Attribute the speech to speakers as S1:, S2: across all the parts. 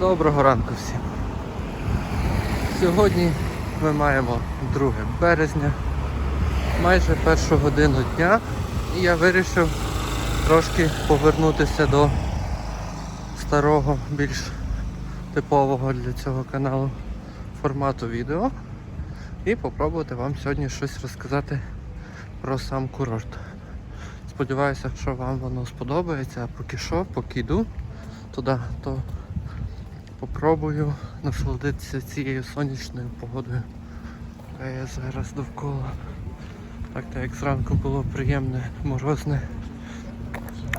S1: Доброго ранку всім. Сьогодні ми маємо 2 березня, майже першу годину дня, і я вирішив трошки повернутися до старого, більш типового для цього каналу формату відео і попробувати вам сьогодні щось розказати про сам курорт. Сподіваюся, що вам воно сподобається, а поки що, поки йду туди, то попробую насолодитися цією сонячною погодою, яка є зараз довкола. Так, так як зранку було приємне, морозне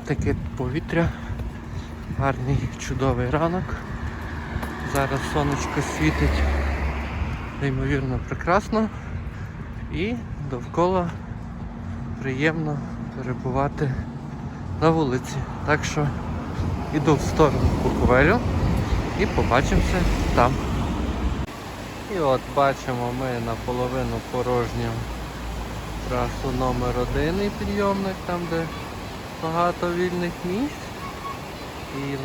S1: таке повітря, гарний чудовий ранок. Зараз сонечко світить неймовірно прекрасно і довкола приємно перебувати на вулиці. Так що йду в сторону Буковелю і побачимося там. І от бачимо ми наполовину порожню трасу номер один і підйомник, там де багато вільних місць. І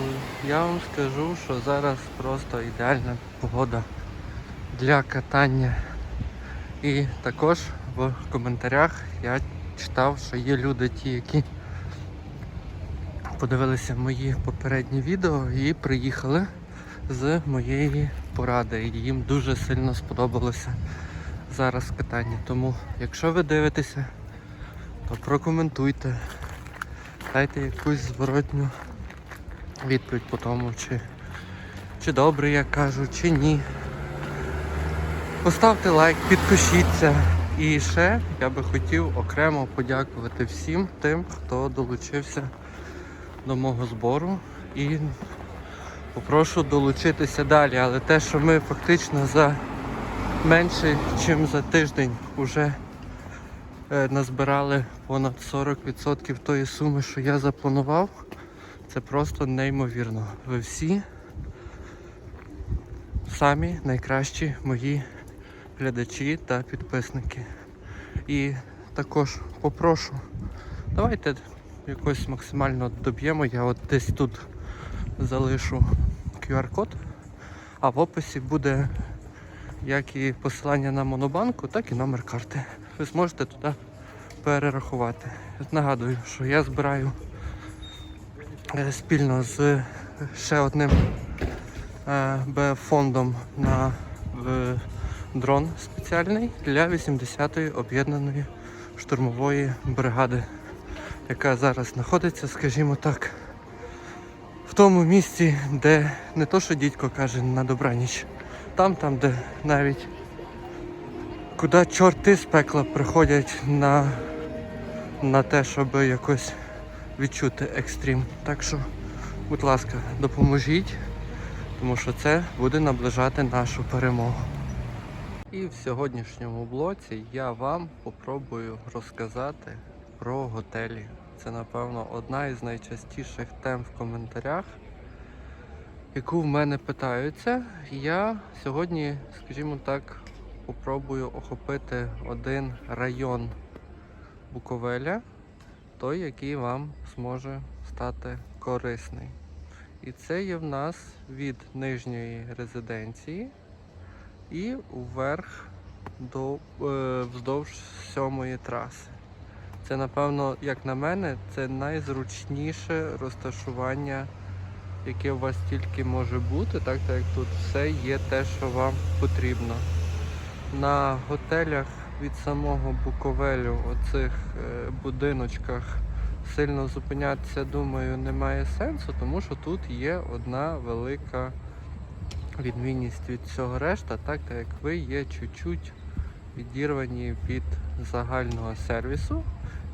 S1: я вам скажу, що зараз просто ідеальна погода для катання. І також в коментарях я читав, що є люди ті, які подивилися мої попередні відео і приїхали з моєї поради. Їм дуже сильно сподобалося зараз катання. Тому, якщо ви дивитеся, то прокоментуйте, дайте якусь зворотню відповідь по тому, чи, чи добре я кажу, чи ні. Поставте лайк, підпишіться. І ще я би хотів окремо подякувати всім тим, хто долучився до мого збору. І попрошу долучитися далі. Але те, що ми фактично за менше, ніж за тиждень вже е, назбирали понад 40% тої суми, що я запланував, це просто неймовірно. Ви всі самі найкращі мої глядачі та підписники. І також попрошу, давайте якось максимально доб'ємо. Я от десь тут залишу QR-код, а в описі буде як і посилання на монобанку, так і номер карти. Ви зможете туди перерахувати. Нагадую, що я збираю е, спільно з ще одним е, фондом на дрон спеціальний для 80-ї об'єднаної штурмової бригади, яка зараз знаходиться, скажімо так, тому місці, де не то, що дідько каже на добраніч, там, там, де навіть куди чорти з пекла приходять на, на те, щоб якось відчути екстрім. Так що, будь ласка, допоможіть, тому що це буде наближати нашу перемогу. І в сьогоднішньому блоці я вам попробую розказати про готелі. Це, напевно, одна із найчастіших тем в коментарях, яку в мене питаються. Я сьогодні, скажімо так, попробую охопити один район Буковеля, той, який вам зможе стати корисний. І це є в нас від нижньої резиденції і вверх до е, вздовж сьомої траси. Це, напевно, як на мене, це найзручніше розташування, яке у вас тільки може бути, так так як тут все є те, що вам потрібно. На готелях від самого Буковелю, оцих е, будиночках, сильно зупинятися, думаю, немає сенсу, тому що тут є одна велика відмінність від цього решта, так так як ви є чуть-чуть відірвані від загального сервісу.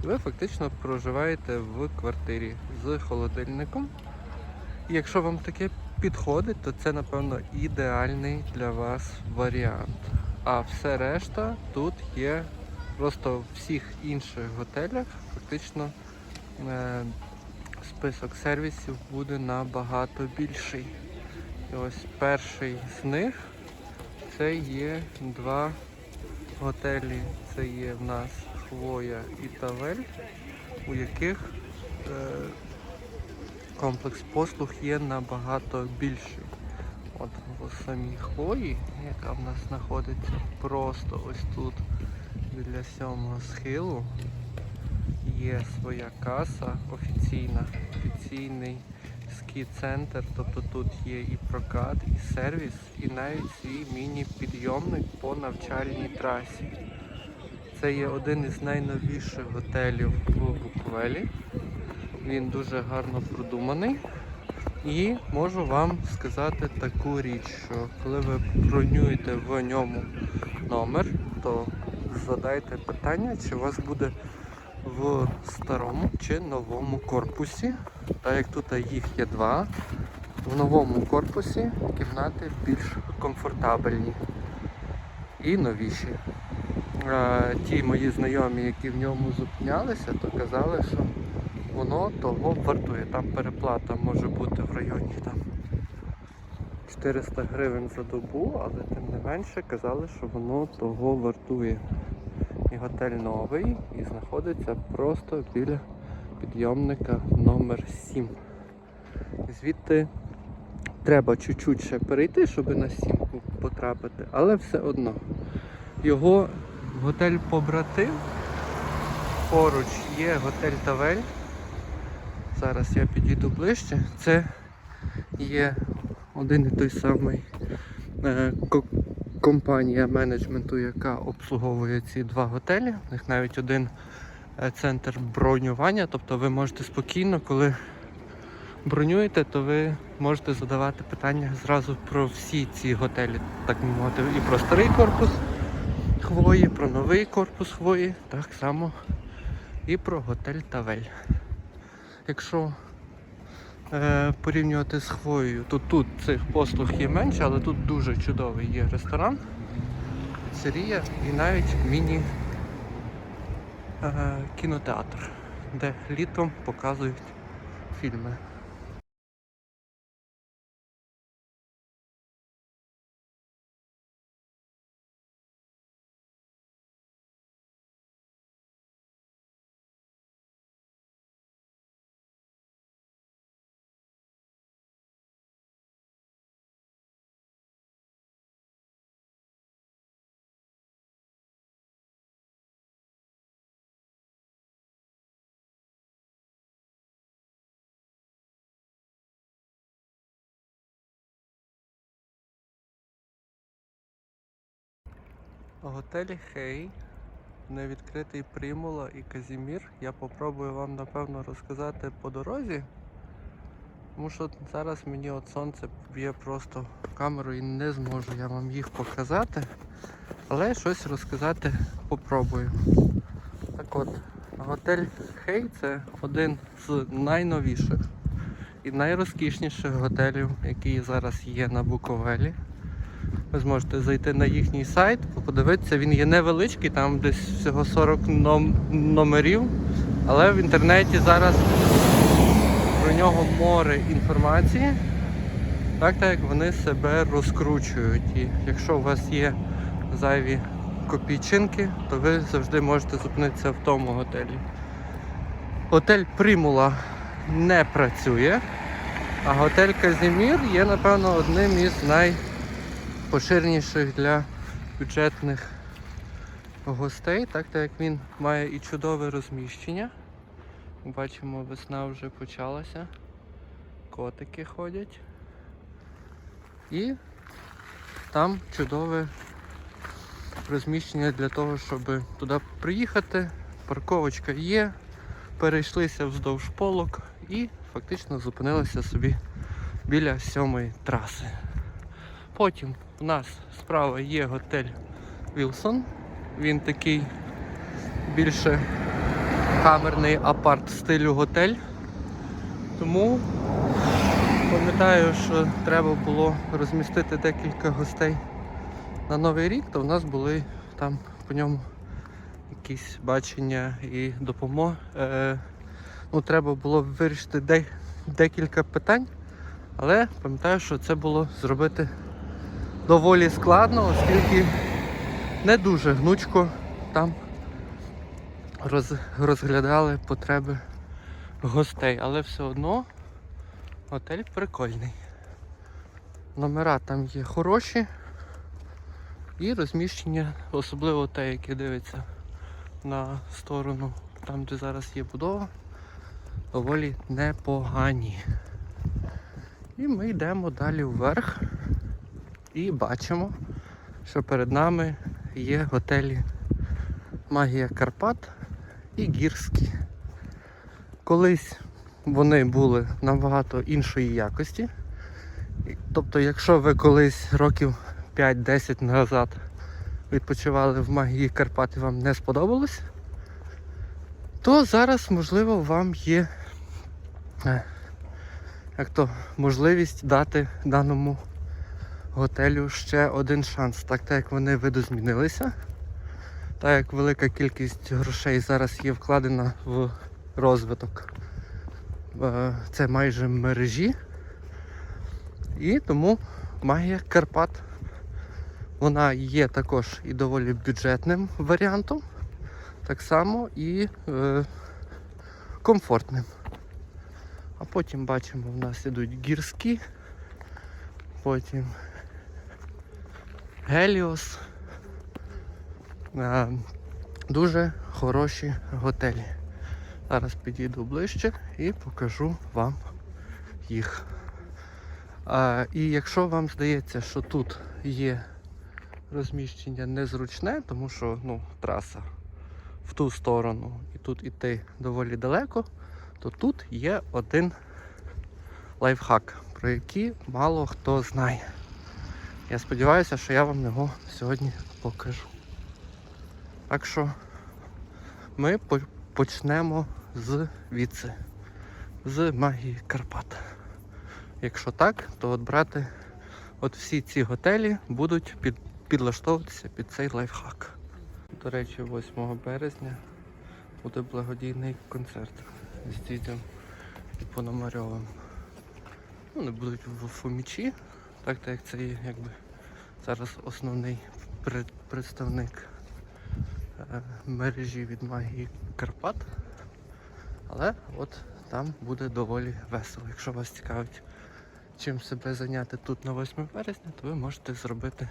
S1: Ви фактично проживаєте в квартирі з холодильником. І якщо вам таке підходить, то це, напевно, ідеальний для вас варіант. А все решта тут є просто в всіх інших готелях, фактично е, список сервісів буде набагато більший. І ось перший з них це є два готелі. Це є в нас Хвоя і Тавель, у яких е, комплекс послуг є набагато більший. От в самій хвої, яка в нас знаходиться просто ось тут біля сьомого схилу, є своя каса офіційна, офіційний скі-центр, тобто тут є і прокат, і сервіс, і навіть свій міні-підйомник по навчальній трасі. Це є один із найновіших готелів в Буковелі. Він дуже гарно продуманий. І можу вам сказати таку річ, що коли ви бронюєте в ньому номер, то задайте питання, чи у вас буде в старому чи новому корпусі. Так як тут їх є два, в новому корпусі кімнати більш комфортабельні і новіші. Ті мої знайомі, які в ньому зупинялися, то казали, що воно того вартує. Там переплата може бути в районі там 400 гривень за добу, але тим не менше казали, що воно того вартує. І готель новий і знаходиться просто біля підйомника номер 7. Звідти треба чуть-чуть ще перейти, щоб на сімку потрапити, але все одно. Його готель побратим. Поруч є готель Тавель. Зараз я підійду ближче. Це є один і той самий е, компанія менеджменту, яка обслуговує ці два готелі. У них навіть один е, центр бронювання, тобто ви можете спокійно, коли бронюєте, то ви можете задавати питання зразу про всі ці готелі, так мовити, і про старий корпус хвої, про новий корпус хвої, так само і про готель Тавель. Якщо е, порівнювати з хвоєю, то тут цих послуг є менше, але тут дуже чудовий є ресторан, піцерія і навіть міні е, де літом показують фільми. Готелі Хей невідкритий Примула і Казімір. Я попробую вам напевно розказати по дорозі. Тому що зараз мені от сонце б'є просто камеру і не зможу я вам їх показати. Але щось розказати попробую. Так от, готель Хей це один з найновіших і найрозкішніших готелів, які зараз є на Буковелі. Ви зможете зайти на їхній сайт, подивитися, він є невеличкий, там десь всього 40 ном- номерів, але в інтернеті зараз про нього море інформації, так так як вони себе розкручують. І якщо у вас є зайві копійчинки, то ви завжди можете зупинитися в тому готелі. Готель Примула не працює, а готель Казімір є, напевно, одним із най поширеніших для бюджетних гостей, так так як він має і чудове розміщення. Бачимо, весна вже почалася. Котики ходять. І там чудове розміщення для того, щоб туди приїхати. Парковочка є, перейшлися вздовж полок і фактично зупинилися собі біля сьомої траси. Потім у нас справа є готель Вілсон. Він такий більше камерний апарт стилю готель. Тому пам'ятаю, що треба було розмістити декілька гостей на Новий рік, то в нас були там по ньому якісь бачення і допомога. Е, ну, треба було вирішити де, декілька питань, але пам'ятаю, що це було зробити доволі складно, оскільки не дуже гнучко там роз, розглядали потреби гостей, але все одно готель прикольний. Номера там є хороші. І розміщення, особливо те, яке дивиться на сторону, там де зараз є будова, доволі непогані. І ми йдемо далі вверх і бачимо, що перед нами є готелі Магія Карпат і Гірські. Колись вони були набагато іншої якості. Тобто, якщо ви колись років 5-10 назад відпочивали в магії Карпат і вам не сподобалось, то зараз, можливо, вам є е, як то, можливість дати даному готелю ще один шанс. Так, так як вони видозмінилися, так як велика кількість грошей зараз є вкладена в розвиток. е, Це майже мережі. І тому магія Карпат вона є також і доволі бюджетним варіантом, так само і е, комфортним. А потім бачимо, в нас ідуть гірські, потім Геліос. Дуже хороші готелі. Зараз підійду ближче і покажу вам їх. І якщо вам здається, що тут є розміщення незручне, тому що ну, траса в ту сторону і тут іти доволі далеко, то тут є один лайфхак, про який мало хто знає. Я сподіваюся, що я вам його сьогодні покажу. Так що ми почнемо з віци, з магії Карпат. Якщо так, то от брати от всі ці готелі будуть під, підлаштовуватися під цей лайфхак. До речі, 8 березня буде благодійний концерт з дідом і Пономарьовим. Вони будуть в Фомічі, так як це є якби зараз основний представник е, мережі від магії Карпат. Але от там буде доволі весело. Якщо вас цікавить чим себе зайняти тут на 8 березня, то ви можете зробити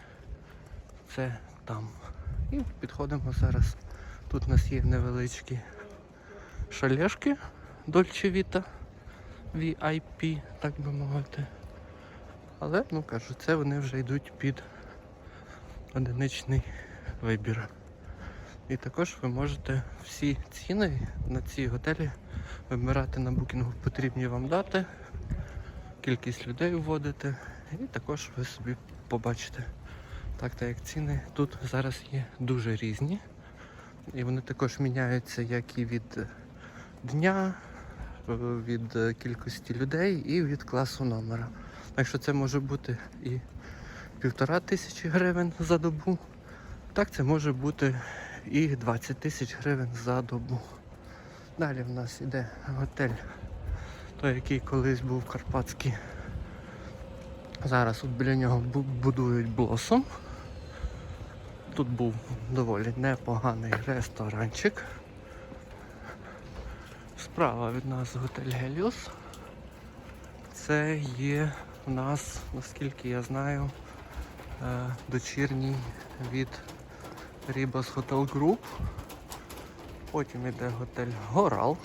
S1: це там. І підходимо зараз. Тут у нас є невеличкі шалешки Dolce Vita VIP, так би мовити. Але, ну кажу, це вони вже йдуть під одиничний вибір. І також ви можете всі ціни на ці готелі вибирати на букінгу потрібні вам дати, кількість людей вводити, і також ви собі побачите. Так, так як ціни тут зараз є дуже різні. І вони також міняються як і від дня, е, від кількості людей і від класу номера. Так що це може бути і півтора тисячі гривень за добу. Так це може бути і 20 тисяч гривень за добу. Далі в нас іде готель, той, який колись був Карпатський. Зараз от біля нього будують блосом. Тут був доволі непоганий ресторанчик. Справа від нас готель Геліос. Це є у нас, наскільки я знаю, е, дочірній від Ribas Hotel Group. Потім йде готель Горал.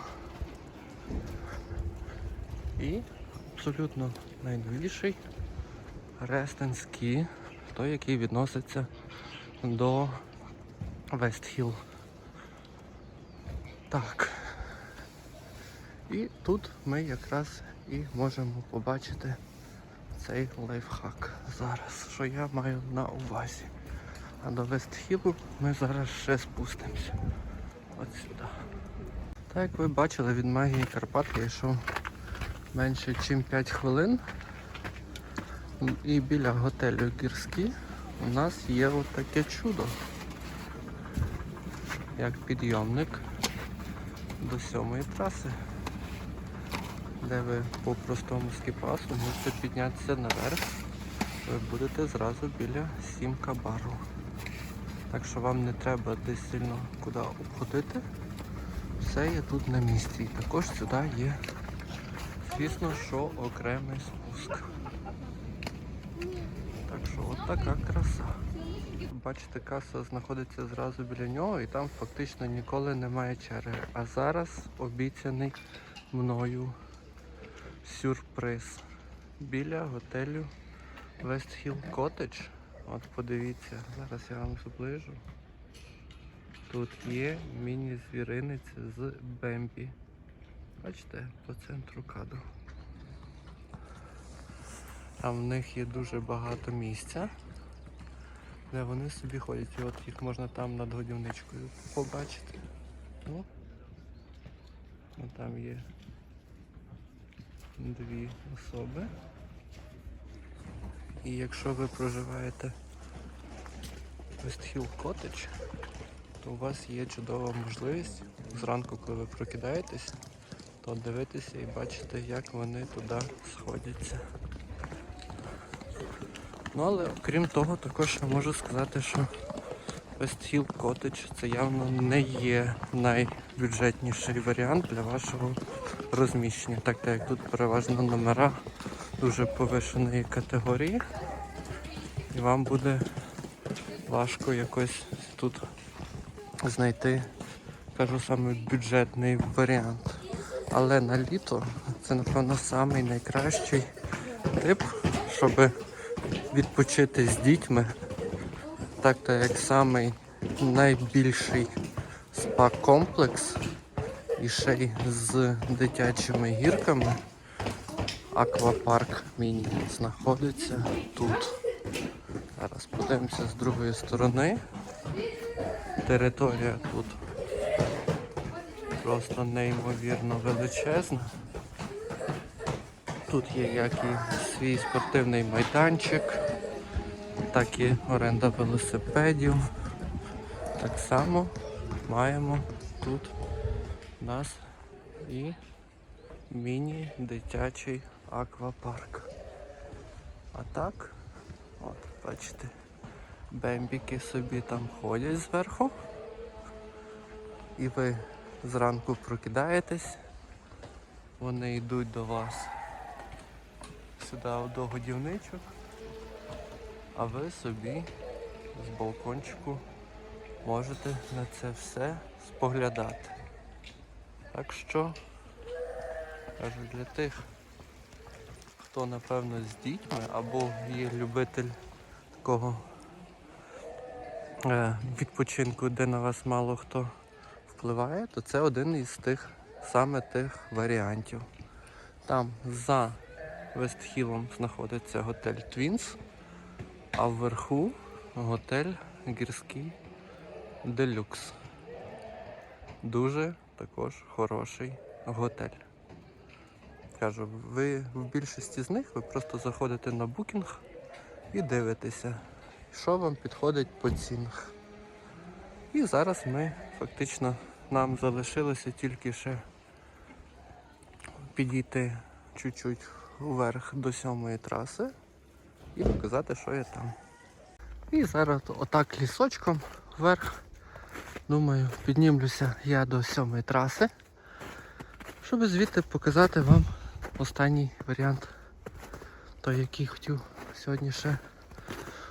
S1: І абсолютно найновіший Рестенський, той, який відноситься до Вестхіл. Так. І тут ми якраз і можемо побачити цей лайфхак зараз, що я маю на увазі. А до Вестхілу ми зараз ще спустимося. От сюди. Так як ви бачили, від магії Карпат я йшов менше, ніж 5 хвилин. І біля готелю Гірський у нас є отаке чудо. Як підйомник до сьомої траси, де ви по простому скіпасу можете піднятися наверх. Ви будете зразу біля сімка бару. Так що вам не треба десь сильно куди обходити. Все є тут на місці. І також сюди є, звісно, що окремий спуск. Така краса. Бачите, каса знаходиться зразу біля нього і там фактично ніколи немає черги. А зараз обіцяний мною сюрприз біля готелю West Hill Cottage. От подивіться, зараз я вам зближу. Тут є міні-звіринець з Бембі. Бачите, по центру кадру. Там в них є дуже багато місця, де вони собі ходять. І от їх можна там над годівничкою побачити. Ну, там є дві особи. І якщо ви проживаєте в West Hill Cottage, то у вас є чудова можливість зранку, коли ви прокидаєтесь, то дивитися і бачити, як вони туди сходяться. Ну але окрім того, також я можу сказати, що West Hill Cottage це явно не є найбюджетніший варіант для вашого розміщення, так як тут переважно номера дуже повишеної категорії, і вам буде важко якось тут знайти, кажу саме бюджетний варіант. Але на літо це напевно найкращий тип, щоб відпочити з дітьми. Так то як самий найбільший спа-комплекс і ще й з дитячими гірками. Аквапарк міні знаходиться тут. Зараз подивимося з другої сторони. Територія тут просто неймовірно величезна. Тут є як і свій спортивний майданчик, так і оренда велосипедів. Так само маємо тут у нас і міні-дитячий аквапарк. А так, от, бачите, бембіки собі там ходять зверху. І ви зранку прокидаєтесь, вони йдуть до вас сюди до годівничок, а ви собі з балкончику можете на це все споглядати. Так що, кажу, для тих, хто напевно з дітьми або є любитель такого е, відпочинку, де на вас мало хто впливає, то це один із тих саме тих варіантів. Там за Вестхілом знаходиться готель Твінс, а вверху готель гірський Делюкс. Дуже також хороший готель. Кажу, ви в більшості з них ви просто заходите на букінг і дивитеся, що вам підходить по цінах. І зараз ми фактично нам залишилося тільки ще підійти чуть-чуть вверх до сьомої траси і показати, що є там. І зараз отак лісочком вверх. Думаю, піднімлюся я до сьомої траси, щоб звідти показати вам останній варіант, той, який хотів сьогодні ще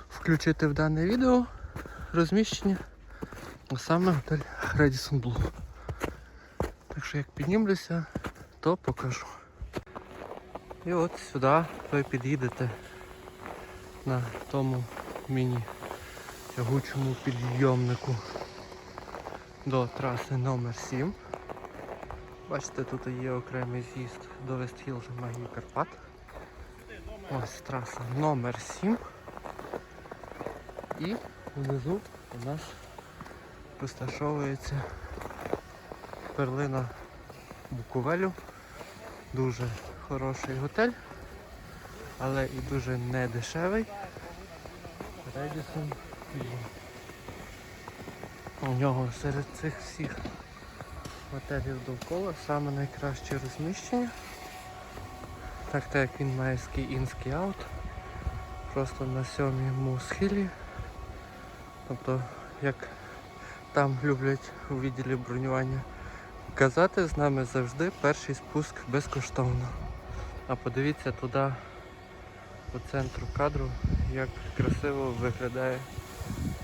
S1: включити в дане відео розміщення, а саме готель Radisson Blue. Так що як піднімлюся, то покажу. І от сюди ви під'їдете на тому міні-тягучому підйомнику до траси номер 7 Бачите, тут є окремий з'їзд до Вестхіл Магії Карпат. Ось траса номер 7 І внизу у нас розташовується перлина Буковелю. Дуже хороший готель, але і дуже недешевий. Редісон У нього серед цих всіх готелів довкола саме найкраще розміщення. Так так як він має ski-in, ski-out. Просто на сьомому схилі. Тобто, як там люблять у відділі бронювання казати, з нами завжди перший спуск безкоштовно. А подивіться туди по центру кадру, як красиво виглядає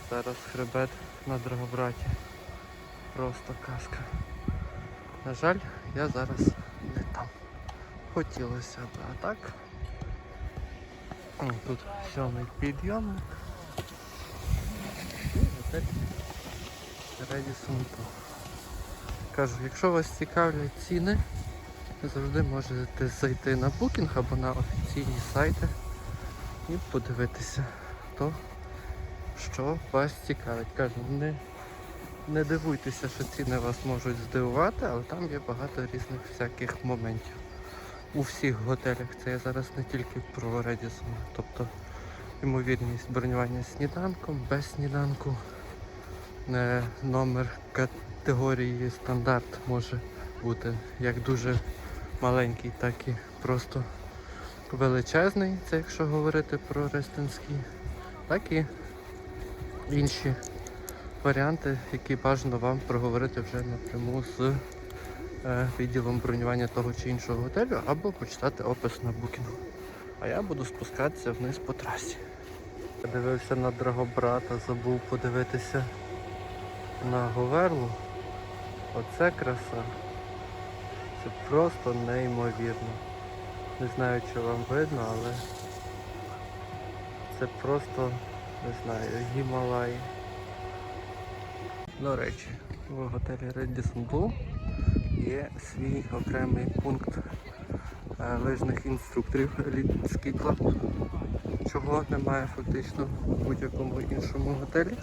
S1: зараз хребет на Драгобраті. Просто казка. На жаль, я зараз не там. Хотілося б, а так. Тут сьомий підйомник. І Redison Tour. Кажу, якщо вас цікавлять ціни, завжди можете зайти на Booking або на офіційні сайти і подивитися, то, що вас цікавить. Кажу, не, не дивуйтеся, що ціни вас можуть здивувати, але там є багато різних всяких моментів. У всіх готелях це я зараз не тільки про Redison, тобто ймовірність бронювання сніданком, без сніданку, е, номер категорії стандарт може бути як дуже маленький, так і просто величезний, це якщо говорити про Рестинський, так і інші варіанти, які бажано вам проговорити вже напряму з е, відділом бронювання того чи іншого готелю, або почитати опис на букінгу. А я буду спускатися вниз по трасі. Подивився на Драгобрата, забув подивитися на Говерлу. Оце краса. Це просто неймовірно. Не знаю, чи вам видно, але це просто, не знаю, Гімалаї. До речі, в готелі Radisson Blue є свій окремий пункт е, лижних інструкторів Ski Club, чого немає фактично в будь-якому іншому готелі.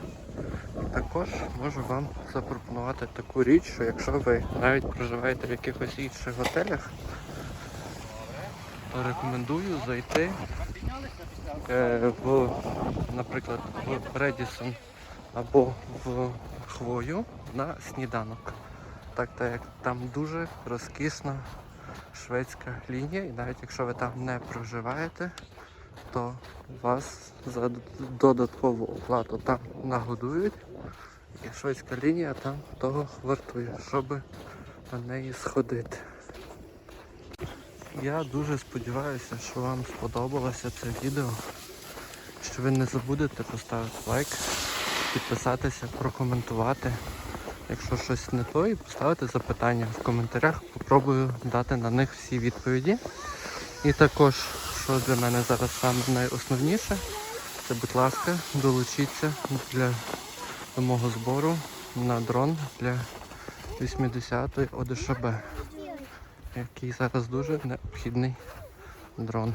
S1: Також можу вам запропонувати таку річ, що якщо ви навіть проживаєте в якихось інших готелях, рекомендую зайти е, в, наприклад, в Redison або в Хвою на сніданок. Так, так там дуже розкішна шведська лінія, і навіть якщо ви там не проживаєте, то вас за додаткову оплату там нагодують. І шведська лінія там того вартує, щоб на неї сходити. Я дуже сподіваюся, що вам сподобалося це відео. Що ви не забудете поставити лайк, підписатися, прокоментувати. Якщо щось не то, і поставити запитання в коментарях, попробую дати на них всі відповіді. І також, що для мене зараз саме найосновніше, це, будь ласка, долучіться для до мого збору на дрон для 80-ї ОДШБ, який зараз дуже необхідний дрон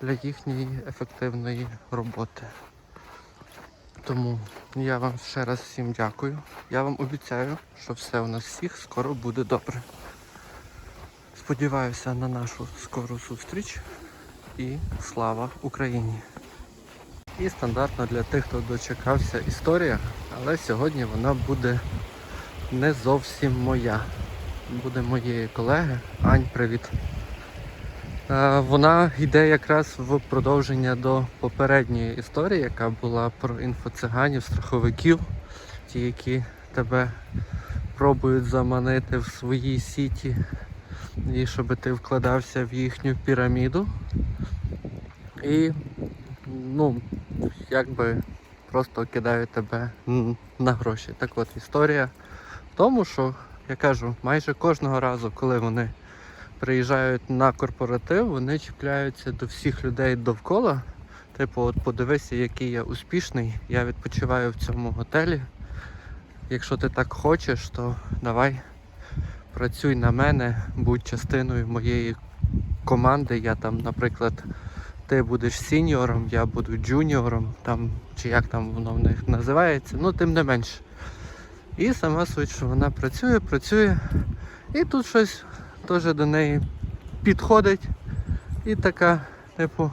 S1: для їхньої ефективної роботи. Тому я вам ще раз всім дякую. Я вам обіцяю, що все у нас всіх скоро буде добре. Сподіваюся на нашу скору зустріч і слава Україні! І стандартно для тих, хто дочекався історія, але сьогодні вона буде не зовсім моя. Буде моєї колеги. Ань, привіт. Е, Вона йде якраз в продовження до попередньої історії, яка була про інфоциганів, страховиків, ті, які тебе пробують заманити в свої сіті і щоб ти вкладався в їхню піраміду. І ну, якби просто кидають тебе на гроші. Так от історія в тому, що я кажу, майже кожного разу, коли вони приїжджають на корпоратив, вони чіпляються до всіх людей довкола. Типу, от подивися, який я успішний, я відпочиваю в цьому готелі. Якщо ти так хочеш, то давай працюй на мене, будь частиною моєї команди. Я там, наприклад, ти будеш сіньором, я буду джуніором, там, чи як там воно в них називається, ну тим не менше. І сама суть, що вона працює, працює, і тут щось теж до неї підходить і така, типу,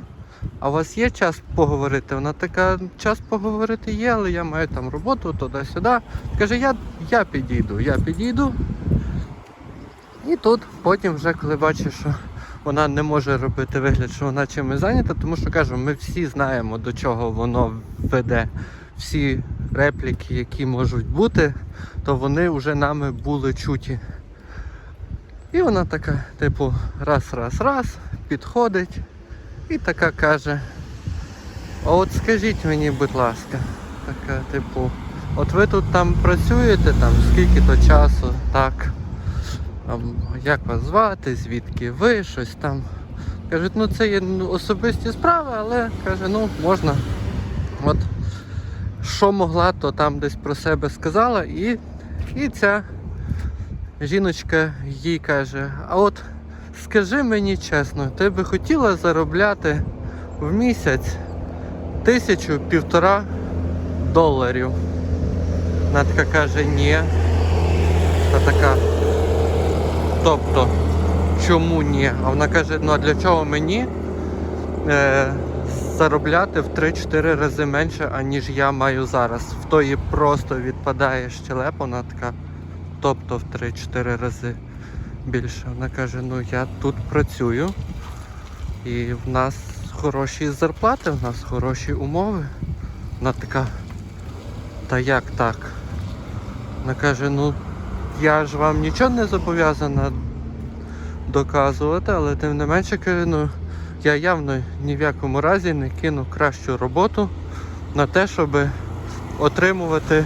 S1: а у вас є час поговорити? Вона така, час поговорити є, але я маю там роботу туди-сюди. Каже, я, я підійду, я підійду. І тут потім вже коли бачиш, що вона не може робити вигляд, що вона чимось зайнята, тому що кажу, ми всі знаємо, до чого воно веде. Всі репліки, які можуть бути, то вони вже нами були чуті. І вона така, типу, раз, раз, раз, підходить, І така каже. А от скажіть мені, будь ласка, така, типу, от ви тут там працюєте, там скільки то часу, так. Там, як вас звати, звідки ви, щось там. Кажуть, ну це є ну, особисті справи, але каже, ну можна. От що могла, то там десь про себе сказала, і, і ця жіночка їй каже, а от скажи мені чесно, ти би хотіла заробляти в місяць тисячу півтора доларів. Вона така каже, ні. Та така. Тобто, чому ні? А вона каже, ну а для чого мені е, заробляти в 3-4 рази менше, аніж я маю зараз. В тої просто відпадає щелепа, вона така, тобто в 3-4 рази більше. Вона каже, ну я тут працюю і в нас хороші зарплати, в нас хороші умови. Вона така, та як так? Вона каже, ну я ж вам нічого не зобов'язана доказувати, але тим не менше каже, ну я явно ні в якому разі не кину кращу роботу на те, щоб отримувати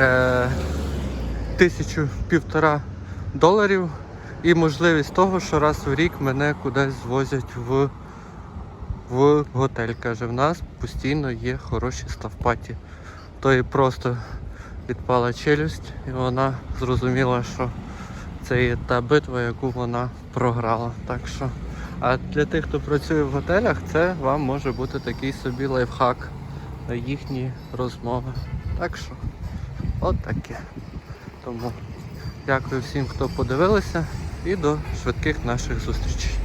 S1: е, тисячу півтора доларів і можливість того, що раз в рік мене кудись звозять в, в готель. Каже, в нас постійно є хороші ставпаті. То і просто відпала челюсть, і вона зрозуміла, що це є та битва, яку вона програла. Так що, а для тих, хто працює в готелях, це вам може бути такий собі лайфхак на їхні розмови. Так що, от таке. Тому дякую всім, хто подивилися, і до швидких наших зустрічей.